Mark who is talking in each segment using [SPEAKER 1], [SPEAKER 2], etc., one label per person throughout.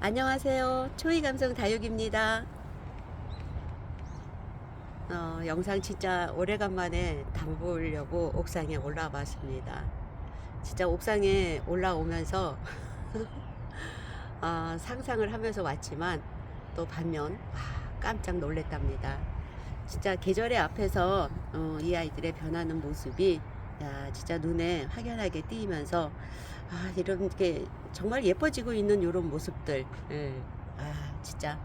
[SPEAKER 1] 안녕하세요. 초이 감성 다육입니다. 어, 영상 진짜 오래간만에 담보려고 옥상에 올라와 봤습니다. 진짜 옥상에 올라오면서 어, 상상을 하면서 왔지만 또 반면 와, 깜짝 놀랬답니다. 진짜 계절의 앞에서 어, 이 아이들의 변하는 모습이 야, 진짜 눈에 확연하게 띄면서 아, 이렇게 정말 예뻐지고 있는 이런 모습들, 예. 아, 진짜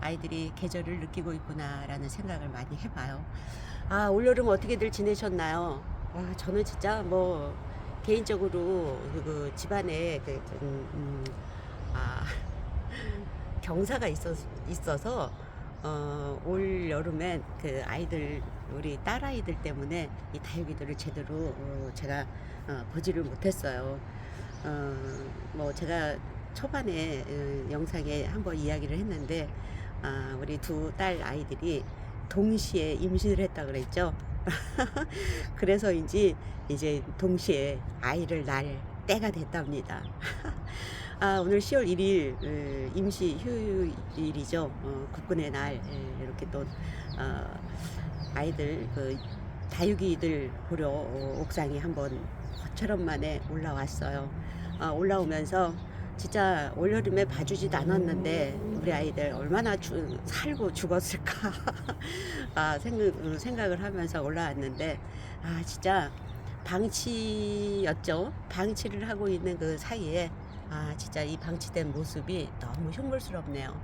[SPEAKER 1] 아이들이 계절을 느끼고 있구나라는 생각을 많이 해봐요. 아, 올여름 어떻게들 지내셨나요? 와, 저는 진짜 뭐, 개인적으로 그, 그 집안에 그, 음, 음, 아, 경사가 있어, 있어서, 어, 올 여름엔 그 아이들, 우리 딸아이들 때문에 이 다육이들을 제대로 어, 제가 어, 보지를 못했어요. 어, 뭐 제가 초반에 어, 영상에 한번 이야기를 했는데 아, 우리 두 딸 아이들이 동시에 임신을 했다 그랬죠. 그래서인지 이제 동시에 아이를 낳을 때가 됐답니다. 아, 오늘 10월 1일 어, 임시 휴일이죠. 어, 국군의 날 예, 이렇게 또 어, 아이들 그 다육이들 보러 어, 옥상에 한번 저처럼 만에 올라왔어요. 아, 올라오면서 진짜 올여름에 봐주지도 않았는데 우리 아이들 얼마나 주, 살고 죽었을까 아, 생각, 생각을 하면서 올라왔는데 아 진짜 방치였죠 방치를 하고 있는 그 사이에 아 진짜 이 방치된 모습이 너무 흉물스럽네요.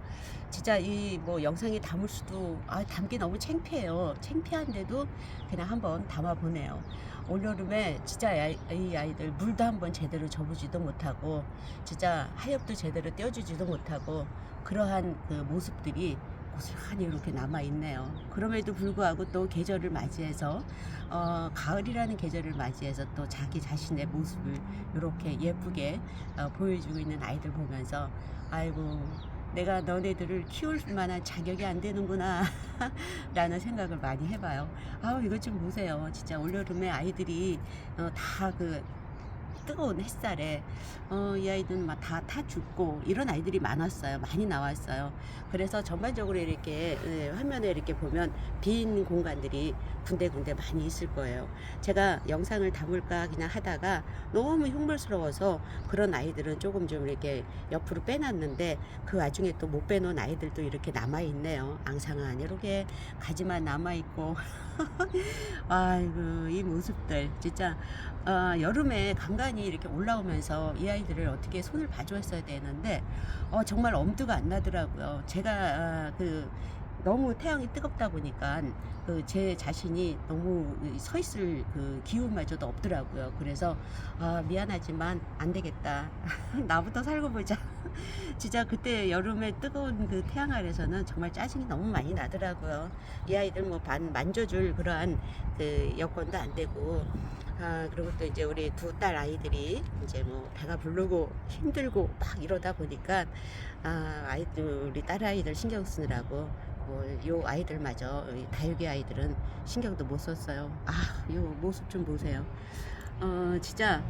[SPEAKER 1] 진짜 이 뭐 영상에 담을 수도 아 담기 너무 창피해요. 창피한데도 그냥 한번 담아 보네요. 올여름에 진짜 이 아이들 물도 한번 제대로 줘보지도 못하고 진짜 하엽도 제대로 떼어주지도 못하고 그러한 그 모습들이 고스란히 이렇게 남아 있네요. 그럼에도 불구하고 또 계절을 맞이해서 어, 가을이라는 계절을 맞이해서 또 자기 자신의 모습을 이렇게 예쁘게 어, 보여주고 있는 아이들 보면서 아이고 내가 너네들을 키울 만한 자격이 안 되는구나 라는 생각을 많이 해봐요. 아우 이것 좀 보세요. 진짜 올여름에 아이들이 어, 다그 뜨거운 햇살에 어, 이 아이들은 막 다 타 죽고 이런 아이들이 많았어요. 많이 나왔어요. 그래서 전반적으로 이렇게 예, 화면에 이렇게 보면 빈 공간들이 군데군데 많이 있을 거예요. 제가 영상을 담을까 그냥 하다가 너무 흉물스러워서 그런 아이들은 조금 좀 이렇게 옆으로 빼놨는데 그 와중에 또 못 빼놓은 아이들도 이렇게 남아 있네요. 앙상한 이렇게 가지만 남아 있고 아이고 이 모습들 진짜 어, 여름에 간간히 이렇게 올라오면서 이 아이들을 어떻게 손을 봐주었어야 되는데 어, 정말 엄두가 안 나더라고요. 제가 아, 그 너무 태양이 뜨겁다 보니까 그 제 자신이 너무 서 있을 그 기운마저도 없더라고요. 그래서 아, 미안하지만 안 되겠다. 나부터 살고 보자. 진짜 그때 여름에 뜨거운 그 태양 아래서는 정말 짜증이 너무 많이 나더라고요. 이 아이들 뭐 반 만져줄 그러한 그 여건도 안 되고 아, 그리고 또 이제 우리 두 딸 아이들이 이제 뭐 배가 부르고 힘들고 막 이러다 보니까 아, 아이들 우리 딸 아이들 신경 쓰느라고 뭐요 아이들마저 이 다육이 아이들은 신경도 못 썼어요. 아, 요 모습 좀 보세요. 어, 진짜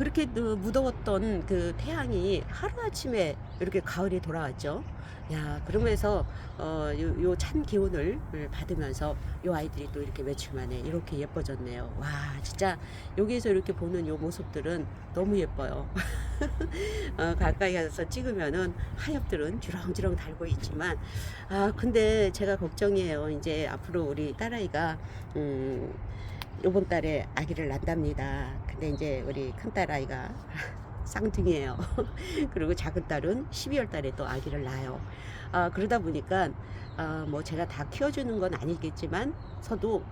[SPEAKER 1] 그렇게 그 무더웠던 그 태양이 하루아침에 이렇게 가을이 돌아왔죠. 야, 그러면서 어, 요, 요 찬 기운을 받으면서 요 아이들이 또 이렇게 며칠 만에 이렇게 예뻐졌네요. 와, 진짜 여기에서 이렇게 보는 요 모습들은 너무 예뻐요. 어, 가까이 가서 찍으면은 하엽들은 주렁주렁 달고 있지만, 아, 근데 제가 걱정이에요. 이제 앞으로 우리 딸아이가, 음, 요번 달에 아기를 낳답니다. 근데 이제 우리 큰 딸 아이가 쌍둥이에요. 그리고 작은 딸은 12월 달에 또 아기를 낳아요. 아, 그러다 보니까, 아, 뭐 제가 다 키워주는 건 아니겠지만, 서도,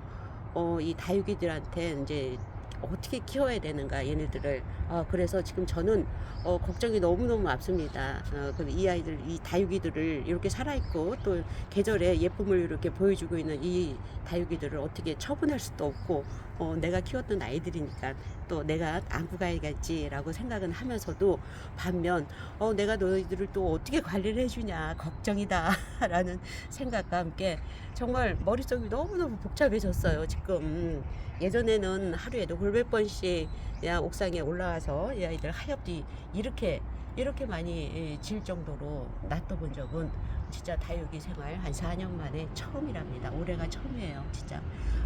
[SPEAKER 1] 어, 이 다육이들한테 이제 어떻게 키워야 되는가, 얘네들을. 아, 그래서 지금 저는, 어, 걱정이 너무너무 앞섭니다. 어, 그이 아이들, 이 다육이들을 이렇게 살아있고, 또 계절에 예쁨을 이렇게 보여주고 있는 이 다육이들을 어떻게 처분할 수도 없고, 어, 내가 키웠던 아이들이니까 또 내가 안고 가야겠지라고 생각은 하면서도 반면 어, 내가 너희들을 또 어떻게 관리를 해주냐 걱정이다 라는 생각과 함께 정말 머릿속이 너무너무 복잡해졌어요 지금. 예전에는 하루에도 골몇 번씩 야 옥상에 올라와서 이 아이들 하엽이 이렇게 이렇게 많이 예, 질 정도로 놔둬본 적은 진짜 다육이 생활 한 4년 만에 처음이랍니다. 올해가 처음이에요, 진짜.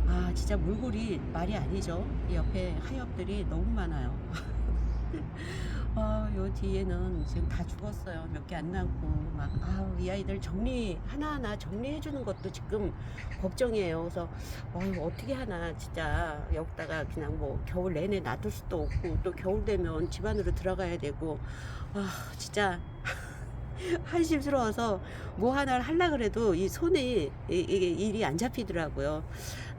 [SPEAKER 1] 아, 진짜 물골이 말이 아니죠. 이 옆에 하엽들이 너무 많아요. 아, 요 뒤에는 지금 다 죽었어요. 몇 개 안 남고 막 아우 이 아이들 정리 하나하나 정리해 주는 것도 지금 걱정이에요. 그래서 어휴, 어떻게 하나 진짜 여기다가 그냥 뭐 겨울 내내 놔둘 수도 없고 또 겨울 되면 집 안으로 들어가야 되고 아 진짜 한심스러워서 뭐 하나를 하려 그래도 이 이- 이게 일이 안 잡히더라고요.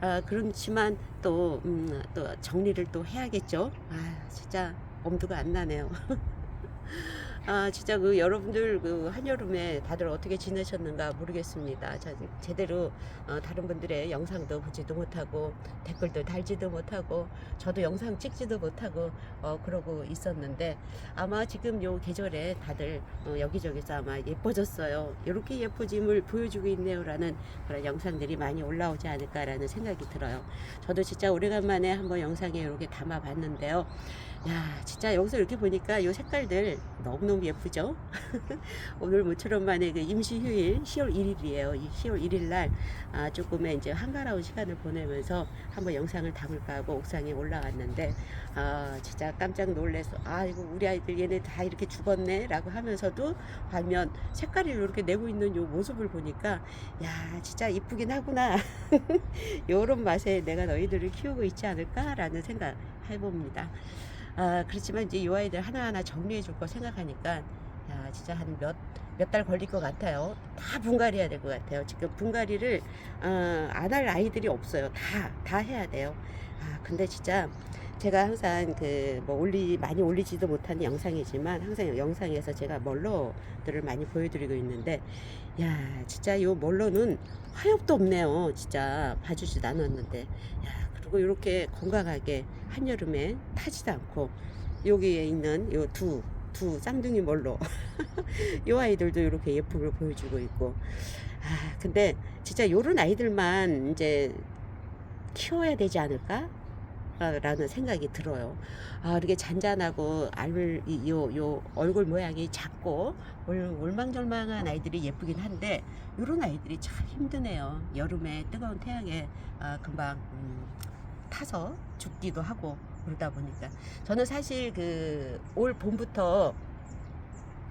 [SPEAKER 1] 아 그렇지만 또 음, 또 정리를 또 해야겠죠. 아 진짜 엄두가 안 나네요. 아 진짜 그 여러분들 그 한여름에 다들 어떻게 지내셨는가 모르겠습니다. 자, 제대로 어, 다른 분들의 영상도 보지도 못하고 댓글도 달지도 못하고 저도 영상 찍지도 못하고 어, 그러고 있었는데 아마 지금 요 계절에 다들 어, 여기저기서 아마 예뻐졌어요. 이렇게 예뻐짐을 보여주고 있네요라는 그런 영상들이 많이 올라오지 않을까라는 생각이 들어요. 저도 진짜 오래간만에 한번 영상에 이렇게 담아봤는데요. 야, 진짜 여기서 이렇게 보니까 요 색깔들 너무너무 예쁘죠? 오늘 모처럼 만에 그 임시 휴일 10월 1일이에요. 이 10월 1일 날 아, 조금의 이제 한가로운 시간을 보내면서 한번 영상을 담을까 하고 옥상에 올라왔는데 아, 진짜 깜짝 놀래서 아, 이거 우리 아이들 얘네 다 이렇게 죽었네 라고 하면서도 반면 색깔을 이렇게 내고 있는 요 모습을 보니까 야, 진짜 이쁘긴 하구나. 요런 맛에 내가 너희들을 키우고 있지 않을까 라는 생각 해봅니다. 아, 그렇지만 이제 이 아이들 하나하나 정리해 줄 거 생각하니까 야, 진짜 한 몇 몇 달 걸릴 것 같아요. 다 분갈이 해야 될 것 같아요. 지금 분갈이를 어, 안할 아이들이 없어요. 다 다 해야 돼요. 아, 근데 진짜 제가 항상 그 뭐 올리 많이 올리지도 못하는 영상이지만 항상 영상에서 제가 멀로들을 많이 보여드리고 있는데 야 진짜 요 멀로는 화엽도 없네요. 진짜 봐주지도 않았는데 야 그리고 이렇게 건강하게 한여름에 타지도 않고 여기에 있는 요두 두 쌍둥이 멀로 요 아이들도 이렇게 예쁨을 보여주고 있고 아 근데 진짜 요런 아이들만 이제 키워야 되지 않을까? 아, 라는 생각이 들어요. 아, 이렇게 잔잔하고 알, 이- 요, 요 얼굴 모양이 작고 올, 올망졸망한 아이들이 예쁘긴 한데 요런 아이들이 참 힘드네요. 여름에 뜨거운 태양에 아, 금방 음, 타서 죽기도 하고 그러다 보니까 저는 사실 그 올 봄부터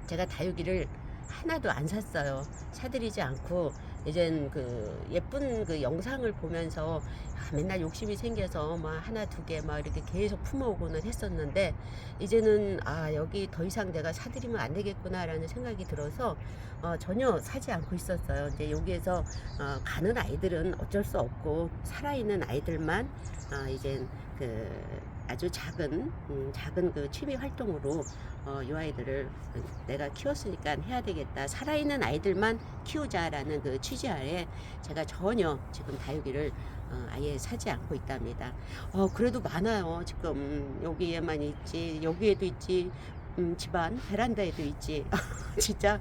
[SPEAKER 1] 제가 다육이를 하나도 안 샀어요. 사들이지 않고 이젠 그 예쁜 그 영상을 보면서 아, 맨날 욕심이 생겨서 막 하나 두 개 막 이렇게 계속 품어오고는 했었는데 이제는 아 여기 더 이상 내가 사들이면 안 되겠구나라는 생각이 들어서 어, 전혀 사지 않고 있었어요. 이제 여기에서 어, 가는 아이들은 어쩔 수 없고 살아있는 아이들만 어, 이젠 그 아주 작은 음, 작은 그 취미 활동으로 어, 이 아이들을 내가 키웠으니까 해야 되겠다. 살아있는 아이들만 키우자라는 그 취지하에 제가 전혀 지금 다육이를 어, 아예 사지 않고 있답니다. 어, 그래도 많아요. 지금 여기에만 있지, 여기에도 있지, 음, 집안 베란다에도 있지. 진짜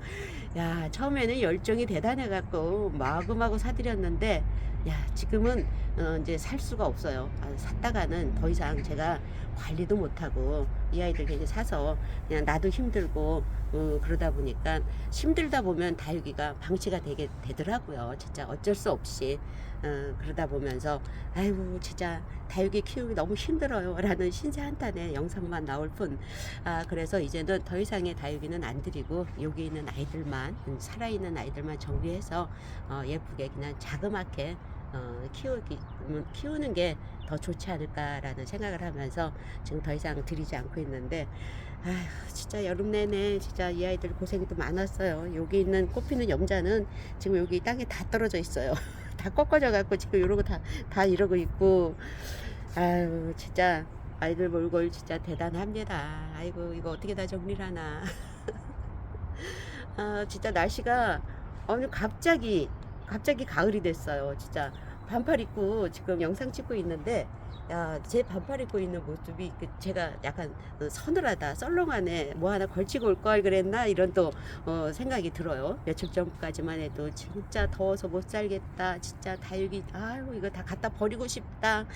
[SPEAKER 1] 야 처음에는 열정이 대단해갖고 마구마구 사들였는데 야 지금은 어, 이제 살 수가 없어요. 아, 샀다가는 더 이상 제가 관리도 못하고 이 아이들 그냥 사서 그냥 나도 힘들고 어, 그러다 보니까 힘들다 보면 다육이가 방치가 되게 되더라고요. 진짜 어쩔 수 없이 어, 그러다 보면서 아이고 진짜 다육이 키우기 너무 힘들어요 라는 신세 한탄의 영상만 나올 뿐. 아 그래서 이제는 더 이상의 다육이는 안 드리고 여기 있는 아이들만 음, 살아있는 아이들만 정리해서 어, 예쁘게 그냥 자그맣게 어, 키우기 음, 키우는 게 더 좋지 않을까라는 생각을 하면서 지금 더 이상 드리지 않고 있는데 아휴 진짜 여름 내내 진짜 이 아이들 고생이 또 많았어요. 여기 있는 꽃피는 염자는 지금 여기 땅에 다 떨어져 있어요. 다 꺾어져 갖고 지금 이러고 다 다 이러고 있고 아유 진짜 아이들 몰골 진짜 대단합니다. 아이고 이거 어떻게 다 정리를 하나. 아 진짜 날씨가 오늘 갑자기 갑자기 가을이 됐어요. 진짜 반팔 입고 지금 영상 찍고 있는데 야, 제 반팔 입고 있는 모습이 그 제가 약간 어, 서늘하다, 썰렁하네, 뭐 하나 걸치고 올 걸 그랬나 이런 또 어, 생각이 들어요. 며칠 전까지만 해도 진짜 더워서 못 살겠다, 진짜 다육이, 아유 이거 다 갖다 버리고 싶다,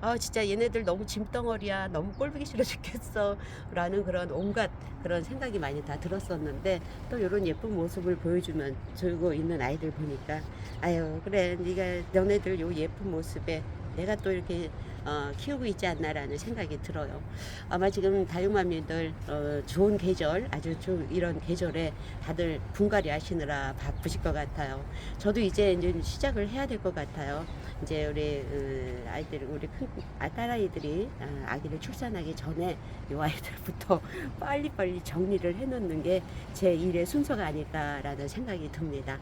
[SPEAKER 1] 아 진짜 얘네들 너무 짐덩어리야, 너무 꼴보기 싫어 죽겠어 라는 그런 온갖 그런 생각이 많이 다 들었었는데 또 이런 예쁜 모습을 보여주면 들고 있는 아이들 보니까 아유 그래 네가 너네들 요 예쁜 모습에 내가 또 이렇게 어, 키우고 있지 않나라는 생각이 들어요. 아마 지금 다육맘님들 어, 좋은 계절, 아주 좀 이런 계절에 다들 분갈이 하시느라 바쁘실 것 같아요. 저도 이제 이제 시작을 해야 될 것 같아요. 이제 우리 어, 아이들, 우리 큰 아, 딸아이들이 아, 아기를 출산하기 전에 이 아이들부터 빨리빨리 정리를 해놓는 게 제 일의 순서가 아닐까라는 생각이 듭니다.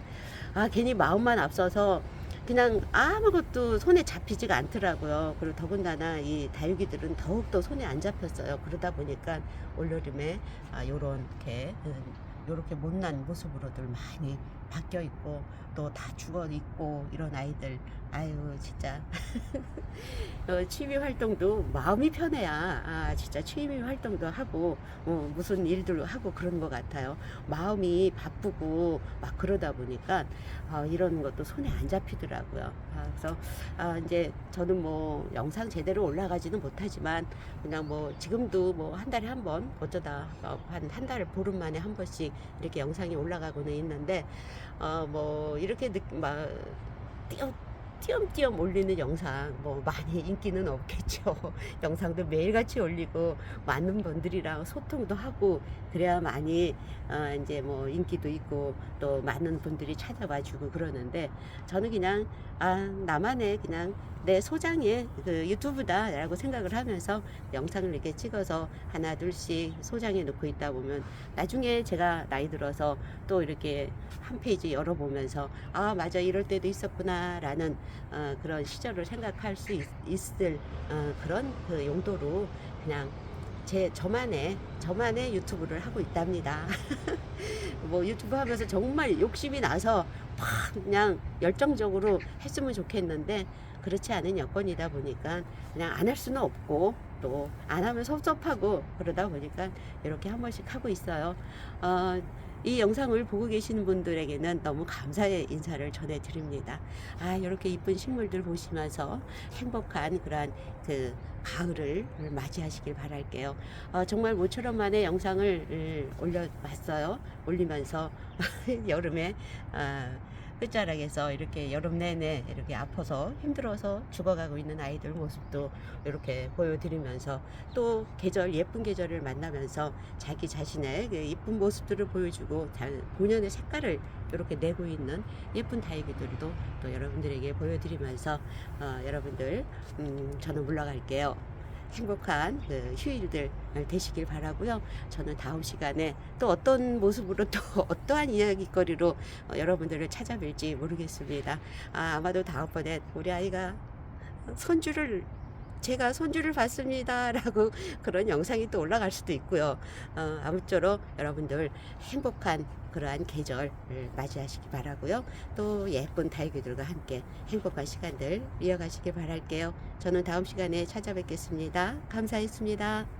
[SPEAKER 1] 아, 괜히 마음만 앞서서 그냥 아무것도 손에 잡히지가 않더라고요. 그리고 더군다나 이 다육이들은 더욱더 손에 안 잡혔어요. 그러다 보니까 올여름에 아, 요렇게 음, 요렇게 못난 모습으로들 많이 바뀌어 있고 또 다 죽어 있고 이런 아이들 아유 진짜 어, 취미 활동도 마음이 편해야 아 진짜 취미 활동도 하고 어, 무슨 일들 하고 그런 것 같아요. 마음이 바쁘고 막 그러다 보니까 아, 이런 것도 손에 안 잡히더라고요. 아, 그래서 아, 이제 저는 뭐 영상 제대로 올라가지는 못하지만 그냥 뭐 지금도 뭐 한 달에 한 번 어쩌다 한 한 달 보름 만에 한 번씩 이렇게 영상이 올라가고는 있는데 어 뭐 이렇게 느, 막 띄엄 띄엄띄엄 올리는 영상 뭐 많이 인기는 없겠죠. 영상도 매일같이 올리고 많은 분들이랑 소통도 하고 그래야 많이 어 이제 뭐 인기도 있고 또 많은 분들이 찾아와 주고 그러는데 저는 그냥 아 나만의 그냥 내 소장의 그 유튜브다라고 생각을 하면서 영상을 이렇게 찍어서 하나 둘씩 소장해 놓고 있다 보면 나중에 제가 나이 들어서 또 이렇게 한 페이지 열어보면서 아 맞아 이럴 때도 있었구나라는 어, 그런 시절을 생각할 수 있, 있을 어, 그런 그 용도로 그냥 제 저만의 저만의 유튜브를 하고 있답니다. 뭐 유튜브 하면서 정말 욕심이 나서 막 그냥 열정적으로 했으면 좋겠는데 그렇지 않은 여건이다 보니까 그냥 안 할 수는 없고 또 안 하면 섭섭하고 그러다 보니까 이렇게 한 번씩 하고 있어요. 어, 이 영상을 보고 계시는 분들에게는 너무 감사의 인사를 전해드립니다. 아, 이렇게 이쁜 식물들 보시면서 행복한 그러한 그 가을을 맞이하시길 바랄게요. 어, 정말 모처럼 만에 영상을 음, 올려봤어요. 올리면서 여름에 아, 끝자락에서 이렇게 여름 내내 이렇게 아파서 힘들어서 죽어가고 있는 아이들 모습도 이렇게 보여드리면서 또 계절 예쁜 계절을 만나면서 자기 자신의 그 예쁜 모습들을 보여주고 잘 본연의 색깔을 이렇게 내고 있는 예쁜 다육이들도 또 여러분들에게 보여드리면서 어, 여러분들 음, 저는 물러갈게요. 행복한 그 휴일들 되시길 바라고요. 저는 다음 시간에 또 어떤 모습으로 또 어떠한 이야기거리로 어, 여러분들을 찾아뵐지 모르겠습니다. 아, 아마도 다음번에 우리 아이가 손주를 제가 손주를 봤습니다라고 그런 영상이 또 올라갈 수도 있고요. 어, 아무쪼록 여러분들 행복한 그러한 계절을 맞이하시기 바라고요. 또 예쁜 다육이들과 함께 행복한 시간들 이어가시길 바랄게요. 저는 다음 시간에 찾아뵙겠습니다. 감사했습니다.